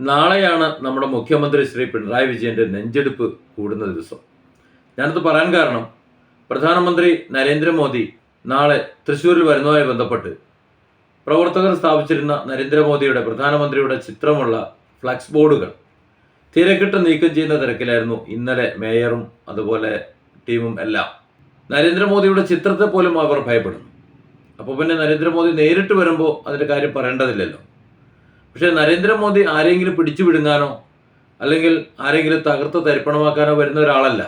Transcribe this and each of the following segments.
നാളെയാണ് നമ്മുടെ മുഖ്യമന്ത്രി ശ്രീ പിണറായി വിജയന്റെ നെഞ്ചെടുപ്പ് കൂടുന്ന ദിവസം. ഞാനത് പറയാൻ കാരണം പ്രധാനമന്ത്രി നരേന്ദ്രമോദി നാളെ തൃശ്ശൂരിൽ വരുന്നതുമായി ബന്ധപ്പെട്ട് പ്രവർത്തകർ സ്ഥാപിച്ചിരുന്ന നരേന്ദ്രമോദിയുടെ പ്രധാനമന്ത്രിയുടെ ചിത്രമുള്ള ഫ്ലക്സ് ബോർഡുകൾ തിരക്കിട്ട് നീക്കം ചെയ്യുന്ന തിരക്കിലായിരുന്നു ഇന്നലെ മേയറും അതുപോലെ ടീമും എല്ലാം. നരേന്ദ്രമോദിയുടെ ചിത്രത്തെ പോലും അവർ ഭയപ്പെടുന്നു. അപ്പോൾ പിന്നെ നരേന്ദ്രമോദി നേരിട്ട് വരുമ്പോൾ അതിന്റെ കാര്യം പറയേണ്ടതില്ലല്ലോ. പക്ഷേ നരേന്ദ്രമോദി ആരെങ്കിലും പിടിച്ചു വിടുങ്ങാനോ അല്ലെങ്കിൽ ആരെങ്കിലും തകർത്ത് തരിപ്പണമാക്കാനോ വരുന്ന ഒരാളല്ല.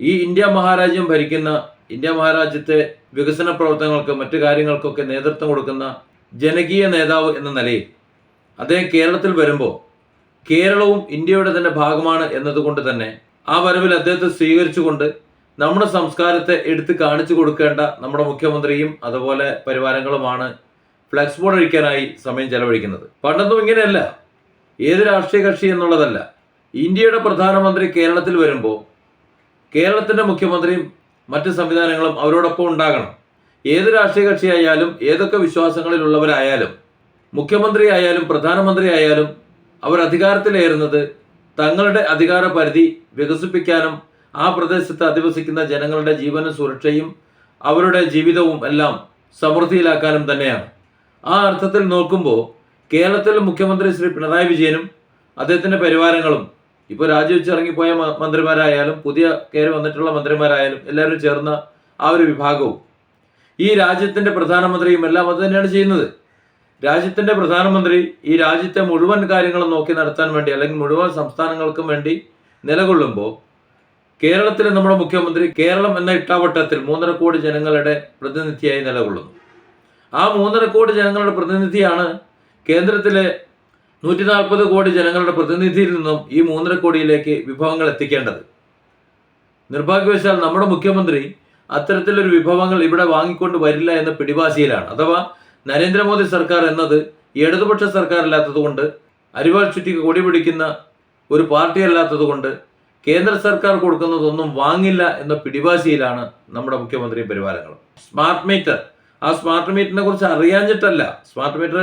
ഈ ഇന്ത്യ മഹാരാജ്യം ഭരിക്കുന്ന ഇന്ത്യ മഹാരാജ്യത്തെ വികസന പ്രവർത്തനങ്ങൾക്ക് മറ്റു കാര്യങ്ങൾക്കൊക്കെ നേതൃത്വം കൊടുക്കുന്ന ജനകീയ നേതാവ് എന്ന നിലയിൽ അദ്ദേഹം കേരളത്തിൽ വരുമ്പോൾ കേരളവും ഇന്ത്യയുടെ തന്നെ ഭാഗമാണ് എന്നതുകൊണ്ട് തന്നെ ആ വരവിൽ അദ്ദേഹത്തെ സ്വീകരിച്ചുകൊണ്ട് നമ്മുടെ സംസ്കാരത്തെ എടുത്ത് കാണിച്ചു കൊടുക്കേണ്ട നമ്മുടെ മുഖ്യമന്ത്രിയും അതുപോലെ പരിവാരങ്ങളുമാണ് ഫ്ലക്സ് ബോർഡ് അഴിക്കാനായി സമയം ചെലവഴിക്കുന്നത്. പണ്ടൊന്നും ഇങ്ങനെയല്ല. ഏത് രാഷ്ട്രീയ കക്ഷി എന്നുള്ളതല്ല. ഇന്ത്യയുടെ പ്രധാനമന്ത്രി കേരളത്തിൽ വരുമ്പോൾ കേരളത്തിന്റെ മുഖ്യമന്ത്രിയും മറ്റ് സംവിധാനങ്ങളും അവരോടൊപ്പം ഉണ്ടാകണം. ഏത് രാഷ്ട്രീയ കക്ഷിയായാലും ഏതൊക്കെ വിശ്വാസങ്ങളിലുള്ളവരായാലും മുഖ്യമന്ത്രി ആയാലും പ്രധാനമന്ത്രി ആയാലും അവർ അധികാരത്തിലേറുന്നത് തങ്ങളുടെ അധികാര പരിധി വികസിപ്പിക്കാനും ആ പ്രദേശത്ത് അധിവസിക്കുന്ന ജനങ്ങളുടെ ജീവനും സുരക്ഷയും അവരുടെ ജീവിതവും എല്ലാം സമൃദ്ധിയിലാക്കാനും തന്നെയാണ്. ആ അർത്ഥത്തിൽ നോക്കുമ്പോൾ കേരളത്തിലെ മുഖ്യമന്ത്രി ശ്രീ പിണറായി വിജയനും അദ്ദേഹത്തിന്റെ പരിവാരങ്ങളും ഇപ്പോൾ രാജിവെച്ച് ഇറങ്ങിപ്പോയ മന്ത്രിമാരായാലും പുതിയ കയറി വന്നിട്ടുള്ള മന്ത്രിമാരായാലും എല്ലാവരും ചേർന്ന ആ ഒരു വിഭാഗവും. ഈ രാജ്യത്തിന്റെ പ്രധാനമന്ത്രിയും എല്ലാം അത് തന്നെയാണ് ചെയ്യുന്നത്. രാജ്യത്തിന്റെ പ്രധാനമന്ത്രി ഈ രാജ്യത്തെ മുഴുവൻ കാര്യങ്ങളും നോക്കി നടത്താൻ വേണ്ടി അല്ലെങ്കിൽ മുഴുവൻ സംസ്ഥാനങ്ങൾക്കും വേണ്ടി നിലകൊള്ളുമ്പോൾ കേരളത്തിലെ നമ്മുടെ മുഖ്യമന്ത്രി കേരളം എന്ന ഇട്ടാവട്ടത്തിൽ മൂന്നര കോടി ജനങ്ങളുടെ പ്രതിനിധിയായി നിലകൊള്ളുന്നു. ആ മൂന്നര കോടി ജനങ്ങളുടെ പ്രതിനിധിയാണ് കേന്ദ്രത്തിലെ നൂറ്റി നാൽപ്പത് കോടി ജനങ്ങളുടെ പ്രതിനിധിയിൽ നിന്നും ഈ മൂന്നര കോടിയിലേക്ക് വിഭവങ്ങൾ എത്തിക്കേണ്ടത്. നിർഭാഗ്യവശാൽ നമ്മുടെ മുഖ്യമന്ത്രി അത്തരത്തിലൊരു വിഭവങ്ങൾ ഇവിടെ വാങ്ങിക്കൊണ്ട് വരില്ല എന്ന പിടിവാശിയിലാണ്. അഥവാ നരേന്ദ്രമോദി സർക്കാർ എന്നത് ഇടതുപക്ഷ സർക്കാർ അല്ലാത്തതുകൊണ്ട് അരിവാൾ ചുറ്റിക്ക് കൊടി പിടിക്കുന്ന ഒരു പാർട്ടി അല്ലാത്തതുകൊണ്ട് കേന്ദ്ര സർക്കാർ കൊടുക്കുന്നതൊന്നും വാങ്ങില്ല എന്ന പിടിവാശിയിലാണ് നമ്മുടെ മുഖ്യമന്ത്രി പരിവാരങ്ങളും സ്മാർട്ട് മീറ്റർ ആ സ്മാർട്ട് മീറ്ററിനെ കുറിച്ച് അറിയാഞ്ഞിട്ടല്ല. സ്മാർട്ട് മീറ്റർ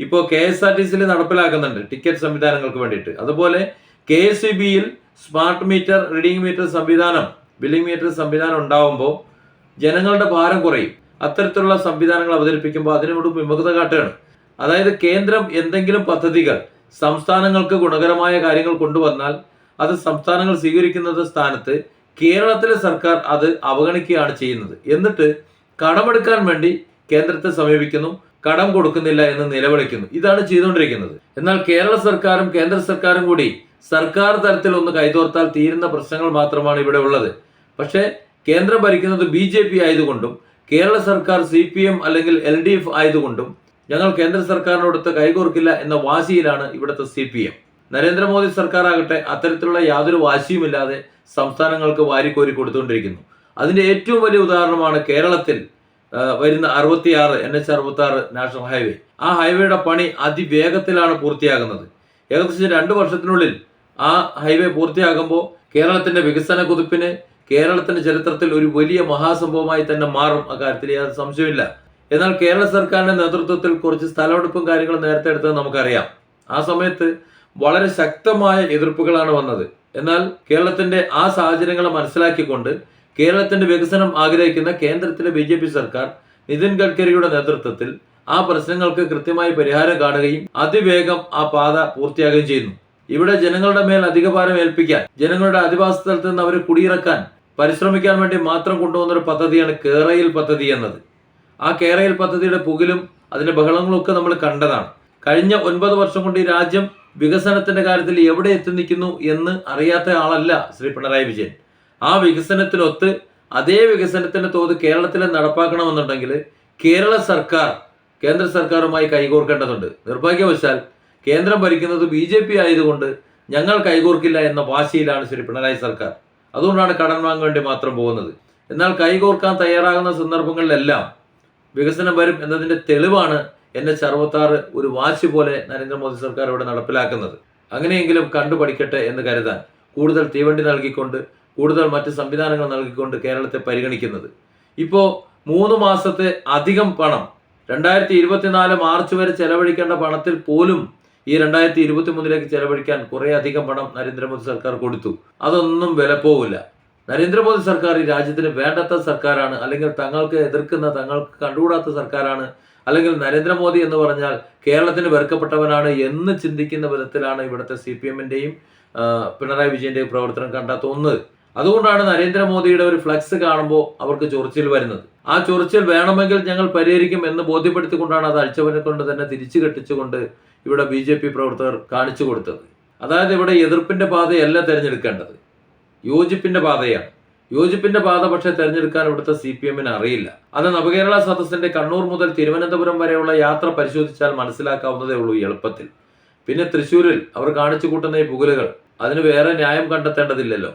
ഇപ്പോൾ കെ എസ് ആർ ടി സിയിൽ നടപ്പിലാക്കുന്നുണ്ട്. ടിക്കറ്റ് സംവിധാനങ്ങൾക്ക് വേണ്ടിയിട്ട്. അതുപോലെ കെ എസ് ഇ ബിയിൽ സ്മാർട്ട് മീറ്റർ റീഡിംഗ് മീറ്റർ സംവിധാനം ബില്ലിംഗ് മീറ്റർ സംവിധാനം ഉണ്ടാവുമ്പോൾ ജനങ്ങളുടെ ഭാരം കുറയും. അത്തരത്തിലുള്ള സംവിധാനങ്ങൾ അവതരിപ്പിക്കുമ്പോൾ അതിനോട് വിമുഖത കാട്ടുകയാണ്. അതായത് കേന്ദ്രം എന്തെങ്കിലും പദ്ധതികൾ സംസ്ഥാനങ്ങൾക്ക് ഗുണകരമായ കാര്യങ്ങൾ കൊണ്ടുവന്നാൽ അത് സംസ്ഥാനങ്ങൾ സ്വീകരിക്കുന്നത് സ്ഥാനത്ത് കേരളത്തിലെ സർക്കാർ അത് അവഗണിക്കുകയാണ് ചെയ്യുന്നത്. എന്നിട്ട് കടമെടുക്കാൻ വേണ്ടി കേന്ദ്രത്തെ സമീപിക്കുന്നു കടം കൊടുക്കുന്നില്ല എന്ന് നിലവിളിക്കുന്നു. ഇതാണ് ചെയ്തുകൊണ്ടിരിക്കുന്നത്. എന്നാൽ കേരള സർക്കാരും കേന്ദ്ര സർക്കാരും കൂടി സർക്കാർ തലത്തിൽ ഒന്ന് കൈതോർത്താൽ തീരുന്ന പ്രശ്നങ്ങൾ മാത്രമാണ് ഇവിടെ ഉള്ളത്. പക്ഷേ കേന്ദ്രം ഭരിക്കുന്നത് ബി ജെ പി ആയതുകൊണ്ടും കേരള സർക്കാർ സി പി എം അല്ലെങ്കിൽ എൽ ഡി എഫ് ആയതുകൊണ്ടും ഞങ്ങൾ കേന്ദ്ര സർക്കാരിനോടൊത്ത് കൈകോർക്കില്ല എന്ന വാശിയിലാണ് ഇവിടുത്തെ സി പി എം. നരേന്ദ്രമോദി സർക്കാർ ആകട്ടെ അത്തരത്തിലുള്ള യാതൊരു വാശിയുമില്ലാതെ സംസ്ഥാനങ്ങൾക്ക് വാരിക്കോരി കൊടുത്തുകൊണ്ടിരിക്കുന്നു. അതിന്റെ ഏറ്റവും വലിയ ഉദാഹരണമാണ് കേരളത്തിൽ വരുന്ന അറുപത്തിയാറ് എൻ എച്ച് അറുപത്തി ആറ് നാഷണൽ ഹൈവേ. ആ ഹൈവേയുടെ പണി അതിവേഗത്തിലാണ് പൂർത്തിയാകുന്നത്. ഏകദേശം രണ്ട് വർഷത്തിനുള്ളിൽ ആ ഹൈവേ പൂർത്തിയാകുമ്പോൾ കേരളത്തിന്റെ വികസന കുതിപ്പിന് കേരളത്തിന്റെ ചരിത്രത്തിൽ ഒരു വലിയ മഹാസംഭവമായി തന്നെ മാറും. അക്കാര്യത്തിൽ യാതൊരു സംശയമില്ല എന്നാൽ കേരള സർക്കാരിന്റെ നേതൃത്വത്തിൽ കുറച്ച് സ്ഥലമെടുപ്പും കാര്യങ്ങളും നേരത്തെ എടുത്തത് നമുക്കറിയാം. ആ സമയത്ത് വളരെ ശക്തമായ എതിർപ്പുകളാണ് വന്നത്. എന്നാൽ കേരളത്തിന്റെ ആ സാഹചര്യങ്ങളെ മനസ്സിലാക്കിക്കൊണ്ട് കേരളത്തിന്റെ വികസനം ആഗ്രഹിക്കുന്ന കേന്ദ്രത്തിലെ ബി ജെ പി സർക്കാർ നിതിൻ ഗഡ്കരിയുടെ നേതൃത്വത്തിൽ ആ പ്രശ്നങ്ങൾക്ക് കൃത്യമായി പരിഹാരം കാണുകയും അതിവേഗം ആ പാത പൂർത്തിയാകുകയും ചെയ്യുന്നു. ഇവിടെ ജനങ്ങളുടെ മേൽ അധികഭാരം ഏൽപ്പിക്കാൻ ജനങ്ങളുടെ അധിവാസ സ്ഥലത്ത് നിന്ന് അവരെ കുടിയിറക്കാൻ പരിശ്രമിക്കാൻ വേണ്ടി മാത്രം കൊണ്ടുവന്ന ഒരു പദ്ധതിയാണ് കേരയിൽ പദ്ധതി എന്നത്. ആ കേരയിൽ പദ്ധതിയുടെ പുകിലും അതിന്റെ ഒക്കെ നമ്മൾ കണ്ടതാണ്. കഴിഞ്ഞ ഒൻപത് വർഷം കൊണ്ട് ഈ രാജ്യം വികസനത്തിന്റെ കാര്യത്തിൽ എവിടെ എത്തി നിൽക്കുന്നു എന്ന് അറിയാത്ത ആളല്ല ശ്രീ പിണറായി വിജയൻ. ആ വികസനത്തിനൊത്ത് അതേ വികസനത്തിന്റെ തോത് കേരളത്തിൽ നടപ്പാക്കണമെന്നുണ്ടെങ്കിൽ കേരള സർക്കാർ കേന്ദ്ര സർക്കാരുമായി കൈകോർക്കേണ്ടതുണ്ട്. നിർഭാഗ്യവശാൽ കേന്ദ്രം ഭരിക്കുന്നത് ബി ജെ പി ആയതുകൊണ്ട് ഞങ്ങൾ കൈകോർക്കില്ല എന്ന വാശിയിലാണ് ശ്രീ പിണറായി സർക്കാർ. അതുകൊണ്ടാണ് കടം വാങ്ങാൻ വേണ്ടി മാത്രം പോകുന്നത്. എന്നാൽ കൈകോർക്കാൻ തയ്യാറാകുന്ന സന്ദർഭങ്ങളിലെല്ലാം വികസനം വരും എന്നതിന്റെ തെളിവാണ് എച്ച് അറുപത്താറ് ഒരു വാശി പോലെ നരേന്ദ്രമോദി സർക്കാർ ഇവിടെ നടപ്പിലാക്കുന്നത്. അങ്ങനെയെങ്കിലും കണ്ടു പഠിക്കട്ടെ എന്ന് കരുതാൻ കൂടുതൽ തീവണ്ടി നൽകിക്കൊണ്ട് കൂടുതൽ മറ്റ് സംവിധാനങ്ങൾ നൽകിക്കൊണ്ട് കേരളത്തെ പരിഗണിക്കുന്നത്. ഇപ്പോൾ മൂന്ന് മാസത്തെ അധികം പണം രണ്ടായിരത്തി ഇരുപത്തിനാല് മാർച്ച് വരെ ചെലവഴിക്കേണ്ട പണത്തിൽ പോലും ഈ രണ്ടായിരത്തി ഇരുപത്തി മൂന്നിലേക്ക് ചെലവഴിക്കാൻ കുറേ അധികം പണം നരേന്ദ്രമോദി സർക്കാർ കൊടുത്തു. അതൊന്നും വില പോവില്ല. നരേന്ദ്രമോദി സർക്കാർ ഈ രാജ്യത്തിന് വേണ്ടാത്ത സർക്കാരാണ് അല്ലെങ്കിൽ തങ്ങൾക്ക് എതിർക്കുന്ന തങ്ങൾക്ക് കണ്ടുകൂടാത്ത സർക്കാരാണ് അല്ലെങ്കിൽ നരേന്ദ്രമോദി എന്ന് പറഞ്ഞാൽ കേരളത്തിന് വെറുക്കപ്പെട്ടവനാണ് എന്ന് ചിന്തിക്കുന്ന വിധത്തിലാണ് ഇവിടുത്തെ സി പി എമ്മിന്റെയും പിണറായി വിജയന്റെയും പ്രവർത്തനം കണ്ടെത്തുന്നത്. അതുകൊണ്ടാണ് നരേന്ദ്രമോദിയുടെ ഒരു ഫ്ലക്സ് കാണുമ്പോൾ അവർക്ക് ചൊറിച്ചിൽ വരുന്നത്. ആ ചൊറിച്ചിൽ വേണമെങ്കിൽ ഞങ്ങൾ പരിഹരിക്കും എന്ന് ബോധ്യപ്പെടുത്തിക്കൊണ്ടാണ് അത് അഴിച്ചവനെ കൊണ്ട് തന്നെ തിരിച്ചു കെട്ടിച്ചുകൊണ്ട് ഇവിടെ ബി ജെ പി പ്രവർത്തകർ കാണിച്ചു കൊടുത്തത്. അതായത് ഇവിടെ എതിർപ്പിന്റെ പാതയല്ല തിരഞ്ഞെടുക്കേണ്ടത്. യോജിപ്പിന്റെ പാതയാണ്. യോജിപ്പിന്റെ പാത പക്ഷേ തെരഞ്ഞെടുക്കാൻ ഇവിടുത്തെ സി പി എമ്മിന് അറിയില്ല. അത് നവകേരള സദസ്സിന്റെ കണ്ണൂർ മുതൽ തിരുവനന്തപുരം വരെയുള്ള യാത്ര പരിശോധിച്ചാൽ മനസ്സിലാക്കാവുന്നതേ ഉള്ളൂ എളുപ്പത്തിൽ. പിന്നെ തൃശ്ശൂരിൽ അവർ കാണിച്ചു കൂട്ടുന്ന ഈ പുകലുകൾ അതിന് വേറെ ന്യായം കണ്ടെത്തേണ്ടതില്ലല്ലോ.